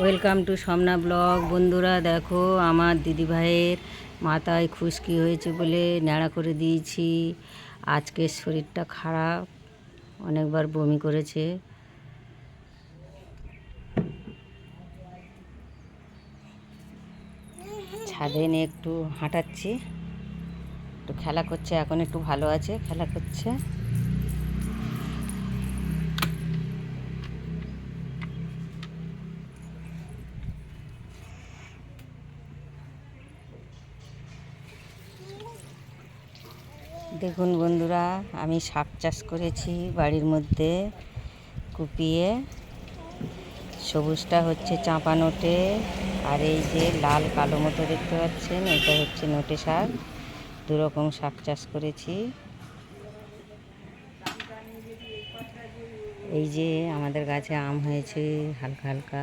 Welcome to সমনা blog. বন্ধুরা, দেখো, আমার দিদিভাইয়ের মাথায় খুশকি হয়েছে বলে ন্যাড়া করে দিয়েছি। আজকে শরীরটা খারাপ, অনেকবার বমি করেছে। ছাদে নিয়ে একটু হাঁটাচ্ছি। একটু খেলা করছে, এখন একটু ভালো আছে, খেলা করছে। দেখুন বন্ধুরা, আমি শাক চাষ করেছি বাড়ির মধ্যে কুপিয়ে। সবুজটা হচ্ছে চাঁপা নোটে, আর এই যে লাল কালো মতো দেখতে পাচ্ছেন, এটা হচ্ছে নোটে শাক। দু রকম শাক চাষ করেছি। এই যে আমাদের গাছে আম হয়েছে, হালকা হালকা।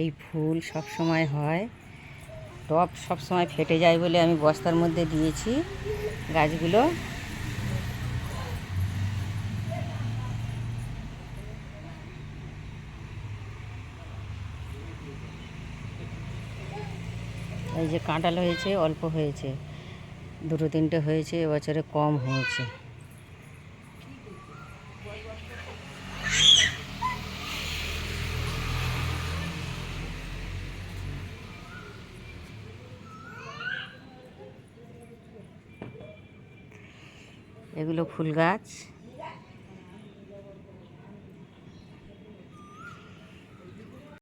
এই ফুল সব সময় হয়। টব সব সময় ফেটে যায় বলে আমি বস্তার মধ্যে দিয়েছি গাছগুলো। এই যে কাঁটাল হয়েছে, অল্প হয়েছে। দুটো তিনটে হয়েছে, এবছরে কম হয়েছে। এগুলো ফুল গাছ।